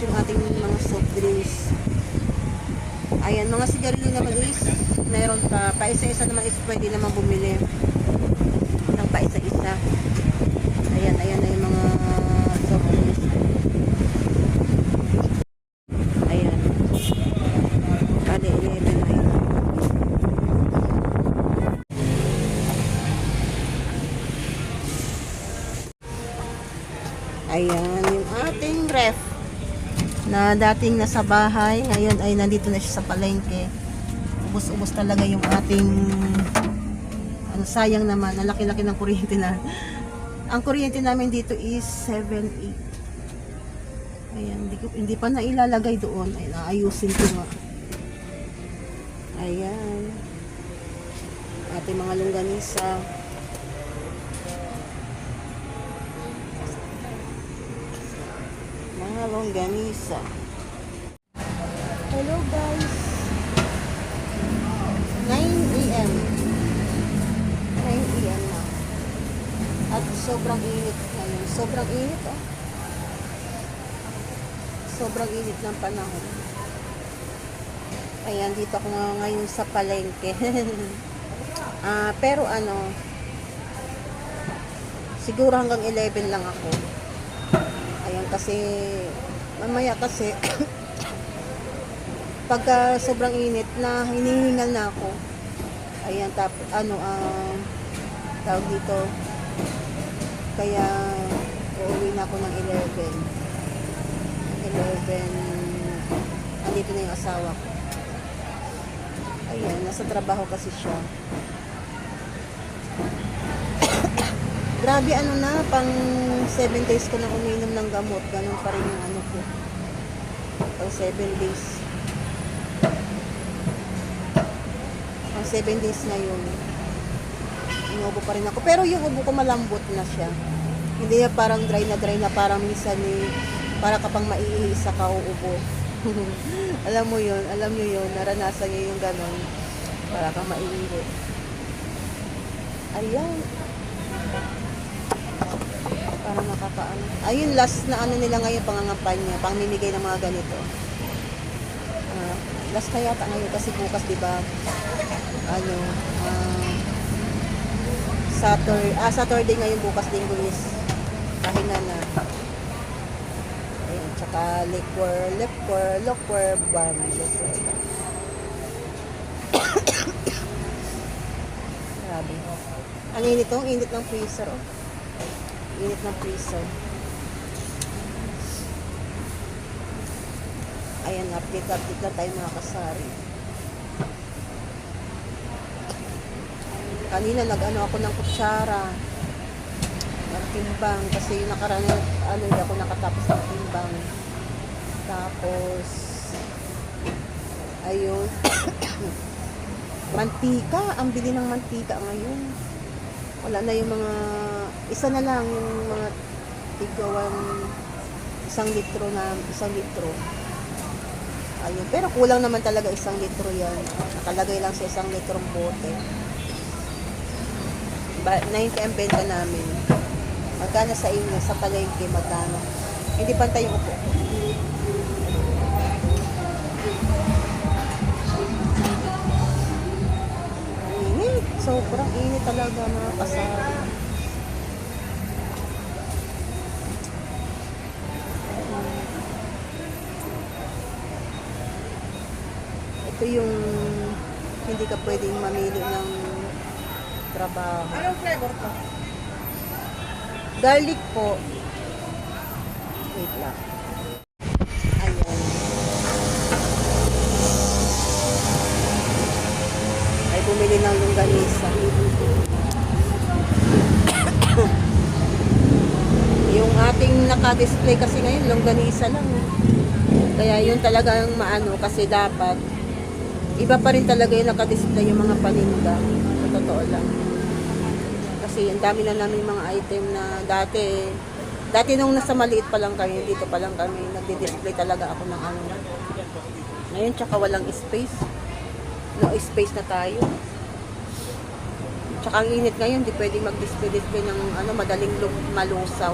yung ating mga soft drinks. Ayan, mga sigarilyo naman is, meron pa. Paisa-isa naman is pwede naman bumili. Ng paisa-isa. Ayan, ayan na yung mga soft drinks. Ayan. Kali, 11 na yun. Ayan, yung ating ref na dating nasa bahay, ngayon ay nandito na siya sa palengke. Ubus-ubos talaga yung ating ano, sayang naman, ang laki-laki ng kuryente na. Ang kuryente namin dito is 7, 8. Ayan, hindi, hindi pa na ilalagay doon. Ay, naayusin ko nga. Ayan. Ating mga longganisa. Mga longganisa. Hello guys. 9 a.m. 9 a.m. na. At sobrang init ngayon. Sobrang init oh. Sobrang init ng panahon. Ayan, dito ako nga ngayon sa palengke. Ah, pero ano, siguro hanggang 11 lang ako. Kasi mamaya kasi pagka sobrang init na hinihingal na ako. Ayan, tap, ano, ah, tawag dito. Kaya, uuwi na ako ng 11. 11, andito na yung asawa ko. Ayan, nasa trabaho kasi siya. Grabe ano na, pang 7 days ko na uminom ng gamot. Ganun pa rin yung ano ko. Pang 7 days. Pang 7 days na yun. Inuubo pa rin ako. Pero yung ubo ko malambot na siya. Hindi na parang dry na dry na parang minsan ni para kapang maiisa ka uubo. alam mo yun, alam nyo yun, naranasan nyo yung ganon. Para kang maiihi. Ayan. Para nakakaano. Ayun, last na ano nila ngayon, pangangampanya, pangmimigay ng mga ganito. Ah, last na yata ngayon kasi bukas, di ba? Ano, ah, Saturday, ah, Saturday ngayon bukas linggo is pahinga na. Ayan, tsaka liquor, liquor, liquor ban, liquor. Grabe. Ang init to, ang init ng freezer, oh. Init ng freezer. Ayan, update, update lang tayo mga kasari. Kanina nag-ano ako ng kutsara. Nagtimbang kasi yung nakaraan ano hindi ako nakatapos ng timbang. Tapos ayun. mantika, ang bili ng mantika ngayon. Wala na yung mga isa na lang yung mga tigawan isang litro na isang litro. Ayun. Pero kulang naman talaga isang litro yan. Nakalagay lang sa isang litrong bote. Ba, 90 ang benta namin. Magkano sa inyo? Sa palengke, magkano? Hindi pantay yung upo. Sobrang init talaga mga kasari. Ito yung hindi ka pwedeng mamili ng trabaho. Anong flavor to? Garlic po. Wait lang. Naka-display kasi ngayon, longganisa lang. Kaya yun talaga ang maano kasi dapat iba pa rin talaga yung naka-display yung mga paninda. Sa totoo lang. Kasi ang dami na namin mga item na dati, dati nung nasa maliit pa lang kami, dito pa lang kami, nagdi-display talaga ako ng ano. Ngayon, tsaka walang space. No space na tayo. Tsaka ang init ngayon, di pwedeng mag-display-display ng ano, madaling malusaw.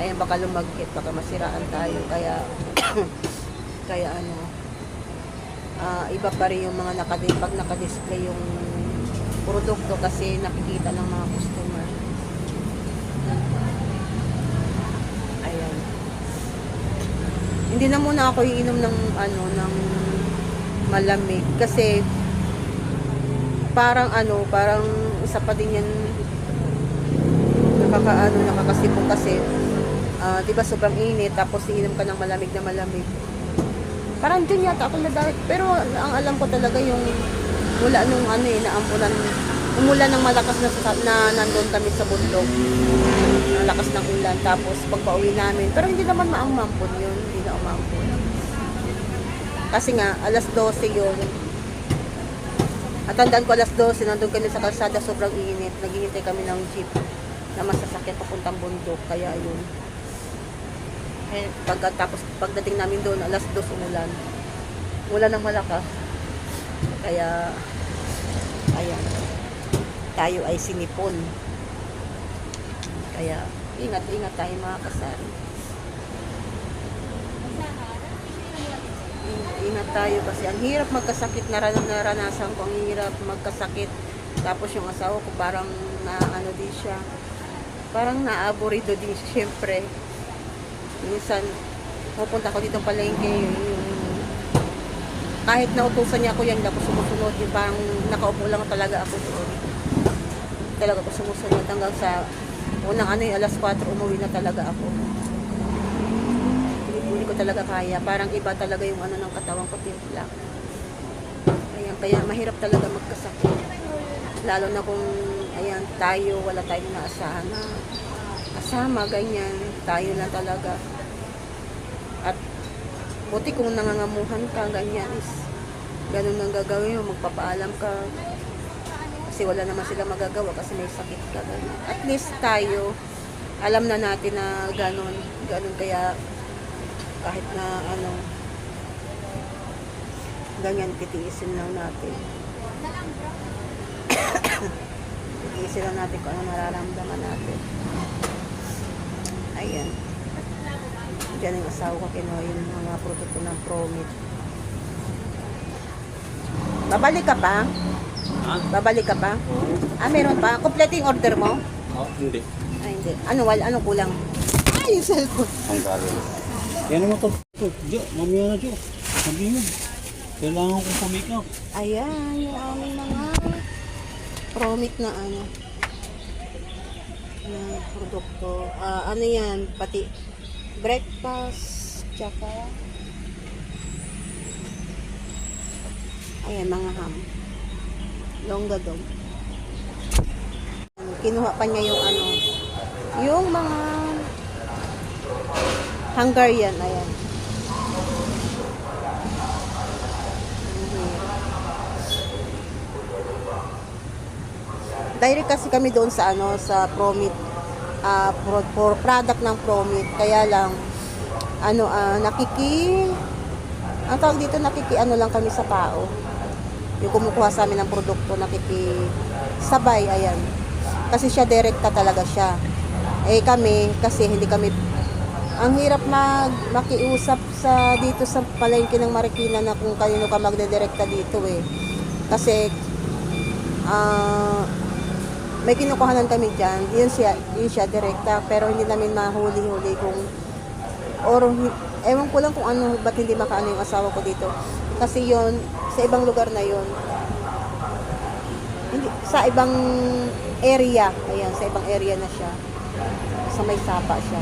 Ayan, baka lumagkit, baka masiraan tayo. Kaya, kaya ano, ah, iba pa rin yung mga naka, pag naka-display yung produkto kasi nakikita ng mga customer. Ayan. Hindi na muna ako iinom ng ano ng malamig kasi parang ano, parang isa pa din yan nakakaano, nakakasipong kasi ah, 'di ba sobrang init tapos iinom ka ng malamig na malamig. Parang dun yata ako nadawit. Pero ang alam ko talaga yung mula nung ano eh, naampunan, umulan ng malakas na, sa- na nandun kami sa bundok. Ang lakas ng ulan. Tapos pagpa-uwi namin. Pero hindi naman maangmampon yun. Hindi na umampon. Kasi nga, alas 12 yun. At tandaan ko alas 12, nandun kami sa kalsada, sobrang init. Naghihintay kami ng jeep na masasakyan papuntang bundok. Kaya yun. Eh, pagkatapos, pagdating namin doon, alas 2 umulan. Wala ng malakas. Kaya, ayan. Tayo ay sinipon. Kaya, ingat-ingat tayo mga kasari. Ingat tayo kasi ang hirap magkasakit. Naran naranasan ko ang hirap magkasakit. Tapos yung asawa ko parang na ano din siya. Parang naaburido din siya, syempre. Minsan, pupunta ko dito palengke, yung, kahit nautusan niya ako yan, ako sumusunod. Yung parang nakaupo lang talaga ako doon. Talaga ako sumusunod hanggang sa unang ano yung alas 4, umuwi na talaga ako. Hindi ko talaga kaya. Parang iba talaga yung ano ng katawan ko, timpla. Ayan, kaya mahirap talaga magkasakit. Lalo na kung, ayan, tayo, wala tayong naasahan na kasama, ganyan. Tayo na talaga. At buti kung nangangamuhan ka, ganyan is ganun ang gagawin mo, magpapaalam ka. Kasi wala naman sila magagawa kasi may sakit ka. Ganyan. At least tayo, alam na natin na ganun, ganun kaya kahit na ano, ganyan titiisin lang natin. titiisin lang natin kung ano nararamdaman natin. Ayan. Diyan yung asawa ko kinuha yung mga produkto ng Promit. Babalik ka pa? Ha? Babalik ka pa? Ah, meron pa? Complete yung order mo? Oh, hindi. Ay, hindi. Ano, wal, ano kulang? Ay, yung cellphone. Ang garo. Yan mo to. to. Jo, mamaya na Jo. Sabi mo. Kailangan kong pumikap. Ayan, yung aming mga Promit na ano na produkto. Ah, ano yan? Pati breakfast, tsaka ayan, mga ham. Longga dog. Kinuha pa niya yung ano, yung mga Hungarian, ayan. Direct kasi kami doon sa ano sa Promit ah pro, pro- product ng Promit. Kaya lang ano ah nakiki ang tawag dito nakiki ano lang kami sa tao. Yung kumukuha sa amin ng produkto nakiki sabay ayan. Kasi siya direkta talaga siya. Eh kami kasi hindi kami ang hirap mag makiusap sa dito sa palengke ng Marikina na kung kanino ka magdedirekta dito eh. Kasi ah may kinukuhanan kami dyan, yun siya, yun siya direkta, pero hindi namin mahuli-huli kung, or, ewan ko lang kung ano, ba't hindi makaano yung asawa ko dito. Kasi yun, sa ibang lugar na yun, hindi, sa ibang area, ayan, sa ibang area na siya, sa may sapa siya.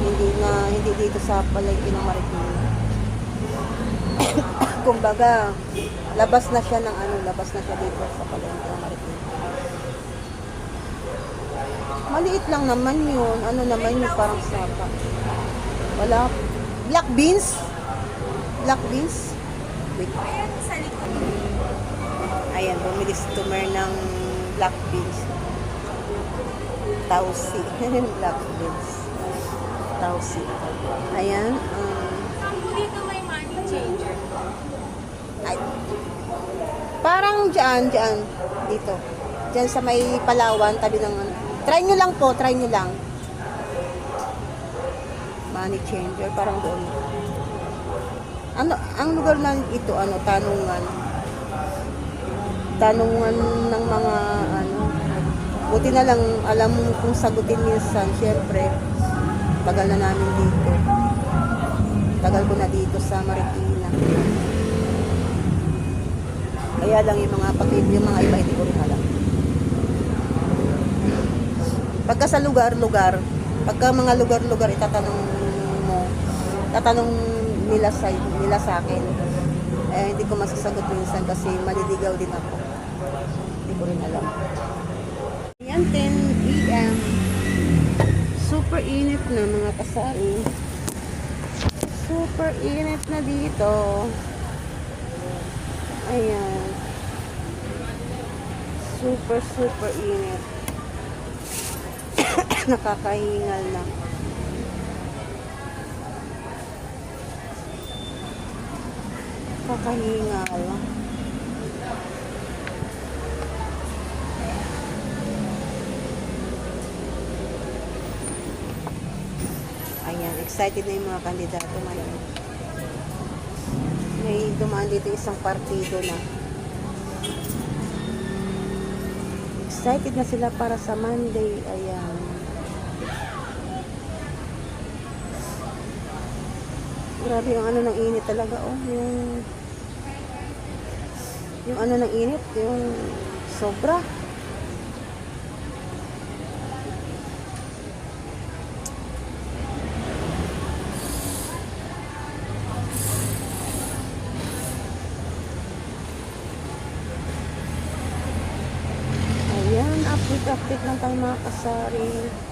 Hindi na, hindi dito sa palengke ng Marikina. Kumbaga, labas na siya ng ano, labas na siya dito sa palengke ng Marikina. Maliit lang naman yun. Ano naman yun, parang sapa. Wala. Black beans? Black beans? Wait. Ayan, bumili si Tumer ng black beans. Tausi. black beans. Tausi. Ayan. Um, Dito may money changer. ay, parang dyan, dyan. Dito. Dyan sa may Palawan, tabi ng ano. Try nyo lang po, try nyo lang. Money changer, parang doon. Ano, ang lugar na ito, ano, tanungan. Tanungan ng mga, ano, buti na lang, alam mo kung sagutin minsan, syempre, tagal na namin dito. Tagal ko na dito sa Marikina. Kaya lang yung mga pag yung mga iba, hindi ko rin alam. Pagka sa lugar-lugar, pagka mga lugar-lugar itatanong mo, tatanong nila sa nila sa akin. Eh hindi ko masasagot minsan kasi maliligaw din ako. Hindi ko rin alam. Yan 10 PM. Super init na mga kasari. Super init na dito. Ayan. Super, super init. Nakakahingal na. Nakakahingal. Ayan, excited na yung mga kandidato ngayon. May dumaan dito isang partido na. Excited na sila para sa Monday. Ayan. Grabe yung ano ng init talaga oh, yung yung ano ng init, yung sobra. Ayan, update-update lang tayo mga kasari.